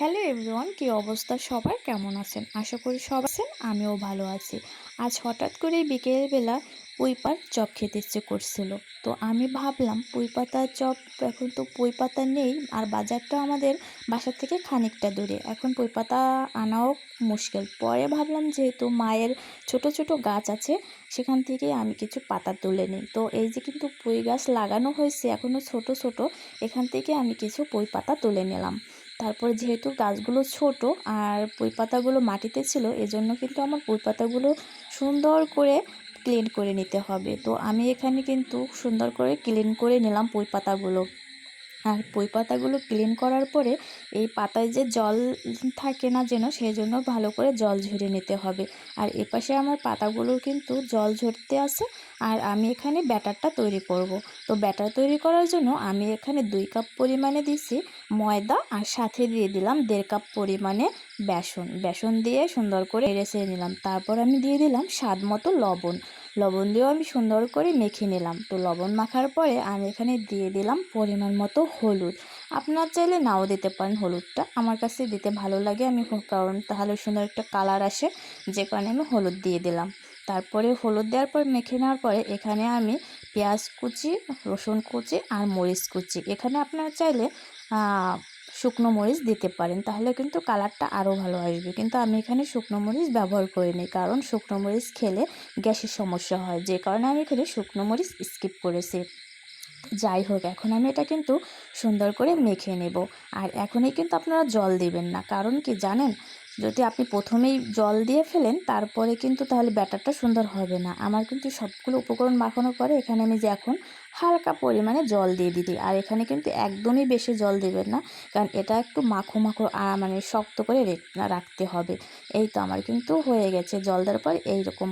Hello everyone কী অবস্থা? সবার কেমন আছেন? আশা করি সব আছেন, আমিও ভালো আছি। আজ হঠাৎ করেই বিকেলবেলা পুঁই পাতার চপ খেতে ইচ্ছে করছিল। তো আমি ভাবলাম পুঁই পাতার চপ এখন তো পুঁই পাতা নেই, আর বাজারটা আমাদের বাসা থেকে খানিকটা দূরে। এখন পুঁই পাতা আনাও মুশকিল। পরে ভাবলাম যেহেতু মায়ের ছোট ছোট গাছ আছে, সেখান থেকে আমি কিছু পাতা তুলে নিই। তো এই যে কিন্তু পুঁই গাছ লাগানো হয়েছে এখনও ছোট ছোট, এখান থেকে আমি কিছু পুঁই পাতা তুলে নিলাম। তারপরে যেহেতু গাছগুলো ছোট আর পুঁই পাতাগুলো মাটিতে ছিল, এজন্য কিন্তু আমার পুঁই পাতাগুলো সুন্দর করে ক্লিন করে নিতে হবে। তো আমি এখানে কিন্তু সুন্দর করে ক্লিন করে নিলাম পুঁই পাতাগুলো আর পুঁই পাতাগুলো ক্লিন করার পরে এই পাতায় যে জল থাকে না যেন সেই জন্য ভালো করে জল ঝরিয়ে নিতে হবে। আর এপাশে আমার পাতাগুলো কিন্তু জল ঝরতে আছে আর আমি এখানে ব্যাটারটা তৈরি করব। তো ব্যাটার তৈরি করার জন্য আমি এখানে দুই কাপ পরিমাণে দিছি ময়দা আর সাথে দিয়ে দিলাম দেড় কাপ পরিমাণে বেসন। বেসন দিয়ে সুন্দর করে রেসে নিলাম। তারপর আমি দিয়ে দিলাম স্বাদ মতো লবণ। লবণ দিয়েও আমি সুন্দর করে মেখে নিলাম। তো লবণ মাখার পরে আমি এখানে দিয়ে দিলাম পরিমাণ মতো হলুদ। আপনার চাইলে নাও দিতে পারেন হলুদটা। আমার কাছে দিতে ভালো লাগে। আমি কারণ তাহলে সুন্দর একটা কালার আসে। যে কারণে আমি হলুদ দিয়ে দিলাম। তারপরে হলুদ দেওয়ার পর মেখে নেওয়ার পরে এখানে আমি পেঁয়াজ কুচি, রসুন কুচি আর মরিচ কুচি। এখানে আপনারা চাইলে শুকনো মরিচ দিতে পারেন, তাহলে কিন্তু কালারটা আরও ভালো আসবে। কিন্তু আমি এখানে শুকনো মরিচ ব্যবহার করিনি কারণ শুকনো মরিচ খেলে গ্যাসের সমস্যা হয়। যে কারণে আমি এখানে শুকনো মরিচ স্কিপ করেছি। যাই হোক, এখন আমি এটা কিন্তু সুন্দর করে মেখে নেব। আর এখনই কিন্তু আপনারা জল দিবেন না, কারণ কি জানেন? যদি আপনি প্রথমেই জল দিয়ে ফেলেন, তারপরে কিন্তু তাহলে ব্যাটারটা সুন্দর হবে না। আমার কিন্তু সবগুলো উপকরণ মাখানোর পরে এখানে আমি যে এখন হালকা পরিমাণে জল দিয়ে দিই আর এখানে কিন্তু একদমই বেশি জল দেবেন না, কারণ এটা একটু মাখো মাখো মানে শক্ত করে রাখতে হবে। এই তো আমার কিন্তু হয়ে গেছে, জল দেওয়ার পর এইরকম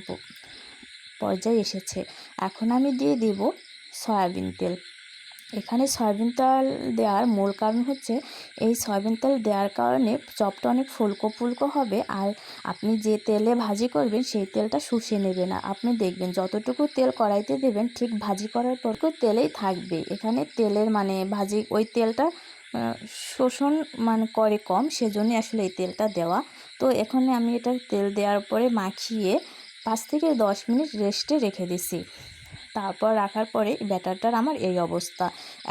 পর্যায়ে এসেছে। এখন আমি দিয়ে দিব সয়াবিন তেল। এখানে সয়াবিন তেল দেওয়ার মূল কারণ হচ্ছে এই সয়াবিন তেল দেওয়ার কারণে চপটা অনেক ফুলকো ফুলকো হবে আর আপনি যে তেলে ভাজি করবেন সেই তেলটা শুষে নেবে না আপনি দেখবেন যতটুকু তেল কড়াইতে দেবেন ঠিক ভাজি করার পর তেলেই থাকবে। এখানে তেলের মানে ভাজি ওই তেলটা শোষণ মানে করে কম সেজন্য আসলে এই তেলটা দেওয়া। তো এখানে আমি এটা তেল দেওয়ার পরে মাখিয়ে পাঁচ থেকে দশ মিনিট রেস্টে রেখে দিছি। তারপর রাখার পরে ব্যাটারটার আমার এই অবস্থা।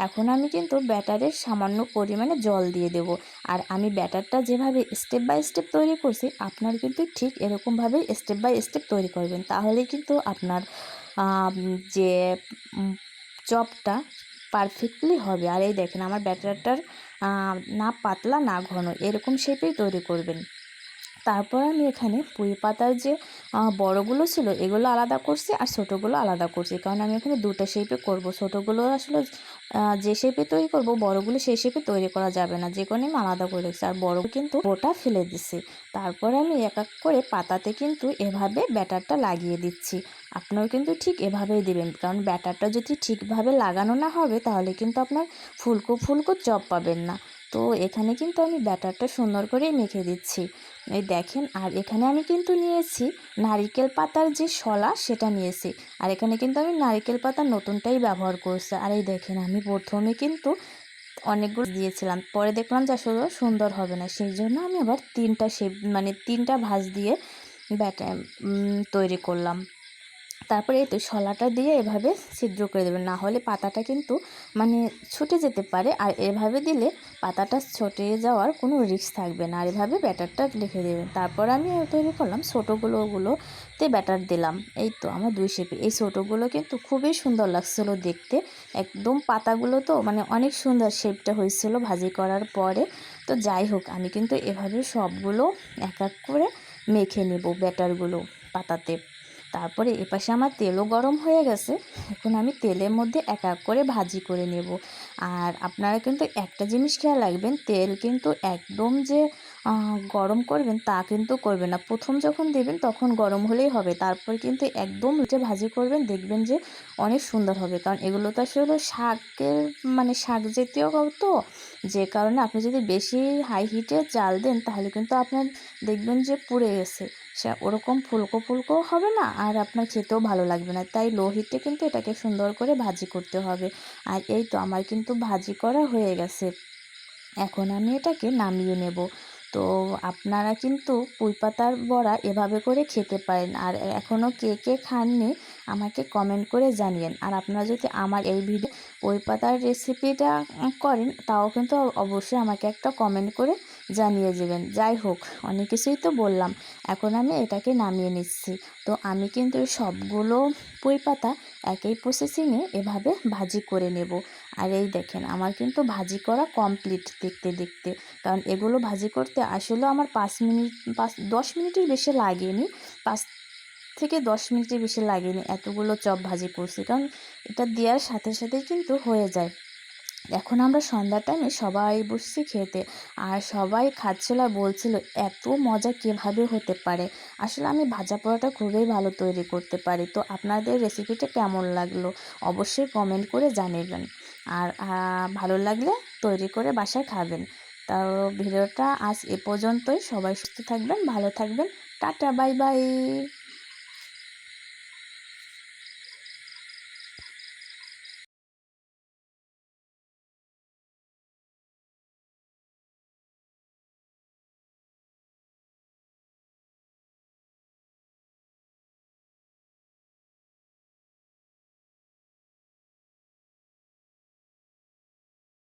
এখন আমি কিন্তু ব্যাটারের সামান্য পরিমাণে জল দিয়ে দেব। আর আমি ব্যাটারটা যেভাবে স্টেপ বাই স্টেপ তৈরি করছি, আপনার কিন্তু ঠিক এরকমভাবেই স্টেপ বাই স্টেপ তৈরি করবেন। তাহলে কিন্তু আপনার যে চপটা পারফেক্টলি হবে। আর এই দেখেন, আমার ব্যাটারটার না পাতলা, না ঘন, এরকম শেপেই তৈরি করবেন। তারপর আমি এখানে পুঁই পাতার যে বড়গুলো ছিল, এগুলো আলাদা করছি আর ছোটোগুলো আলাদা করছি। কারণ আমি এখানে দুটো শেপে করব। ছোটোগুলো আসলে যে শেপে তৈরি করব, বড়গুলো সেই শেপে তৈরি করা যাবে না। যে কোনো আমি আলাদা করে রেখেছি। আর বড় কিন্তু ওটা ফেলে দিছি। তারপরে আমি এক এক করে পাতাতে কিন্তু এভাবে ব্যাটারটা লাগিয়ে দিচ্ছি। আপনারাও কিন্তু ঠিক এভাবেই দেবেন। কারণ ব্যাটারটা যদি ঠিকভাবে লাগানো না হবে, তাহলে কিন্তু আপনার ফুলকো ফুলকো চপ পাবেন না। তো এখানে কিন্তু আমি ব্যাটারটা সুন্দর করেই মেখে দিচ্ছি। এই দেখেন, আর এখানে আমি কিন্তু নিয়েছি নারিকেল পাতার যে শলা, সেটা নিয়েছি। আর এখানে কিন্তু আমি নারিকেল পাতা নতুনটাই ব্যবহার করছি। আর এই দেখেন, আমি প্রথমে কিন্তু অনেকগুলো দিয়েছিলাম। পরে দেখলাম যে আসলে সুন্দর হবে না। সেই জন্য আমি আবার তিনটা শেপ মানে তিনটা ভাঁজ দিয়ে ব্যাটা তৈরি করলাম। তারপরে এই তো শলাটা দিয়ে এভাবে ছিদ্র করে দেবেন। না হলে পাতাটা কিন্তু মানে ছুটে যেতে পারে। আর এভাবে দিলে পাতাটা ছটে যাওয়ার কোনো রিস্ক থাকবে না। আর এভাবে ব্যাটারটা লিখে দেবেন। তারপর আমি তৈরি করলাম ছোটোগুলো ওগুলোতে ব্যাটার দিলাম। এই তো আমার দুই শেপে। এই ছোটোগুলো কিন্তু খুবই সুন্দর লাগছিল দেখতে। একদম পাতাগুলো তো মানে অনেক সুন্দর শেপটা হয়েছিল ভাজি করার পরে। তো যাই হোক, আমি কিন্তু এভাবে সবগুলো এক এক করে মেখে নেব ব্যাটারগুলো পাতাতে। তারপরে এপাশে আমার তেলও গরম হয়ে গেছে। এখন আমি তেলের মধ্যে এক এক করে ভাজি করে নেব। আর আপনারা কিন্তু একটা জিনিস খেয়াল রাখবেন, তেল কিন্তু একদম যে গরম করবেন তা কিন্তু করবেন না। প্রথম যখন দেবেন তখন গরম হলেই হবে। তারপর কিন্তু একদম উঠে ভাজি করবেন, দেখবেন যে অনেক সুন্দর হবে। কারণ এগুলো তো আসলে শাকের মানে শাক জাতীয় তো, যে কারণে আপনি যদি বেশি হাই হিটে চাল দেন তাহলে কিন্তু আপনার দেখবেন যে পুড়ে গেছে। সে ওরকম ফুলকো ফুলকো হবে না, আর আপনার খেতেও ভালো লাগবে না। তাই লোহিতে কিন্তু এটাকে সুন্দর করে ভাজি করতে হবে। আর এই তো আমার কিন্তু ভাজি করা হয়ে গেছে। এখন আমি এটাকে নামিয়ে নেব। তো আপনারা কিন্তু পুঁই পাতার বড়া এভাবে করে খেতে পারেন। আর এখনও কে কে খাননি আমাকে কমেন্ট করে জানিয়েন। আর আপনারা যদি আমার এই ভিডিও পুঁই পাতার রেসিপিটা করেন, তাও কিন্তু অবশ্যই আমাকে একটা কমেন্ট করে জানিয়ে দেবেন। যাই হোক, অনেক কিছুই তো বললাম। এখন আমি এটাকে নামিয়ে নিচ্ছি। তো আমি কিন্তু সবগুলো পুঁই পাতা একই প্রসেসিংয়ে এভাবে ভাজি করে নেব। আর এই দেখেন, আমার কিন্তু ভাজি করা কমপ্লিট দেখতে দেখতে। কারণ এগুলো ভাজি করতে আসলে আমার পাঁচ মিনিট, পাঁচ, দশ মিনিটের বেশি লাগেনি। পাঁচ থেকে দশ মিনিটের বেশি লাগেনি এতগুলো চপ ভাজি করছি। কারণ এটা দেওয়ার সাথে সাথেই কিন্তু হয়ে যায়। এখন আমরা সন্ধ্যার টাইমে সবাই বসছি খেতে। আর সবাই খাচ্ছিল আর বলছিল, এত মজা কীভাবে হতে পারে? আসলে আমি ভাজা পোড়াটা খুবই ভালো তৈরি করতে পারি। তো আপনাদের রেসিপিটা কেমন লাগল? অবশ্যই কমেন্ট করে জানাবেন। আর ভালো লাগলে তৈরি করে বাসায় খাবেন। তো ভিডিওটা আজ এ পর্যন্তই। সবাই সুস্থ থাকবেন, ভালো থাকবেন। Tata, bye bye.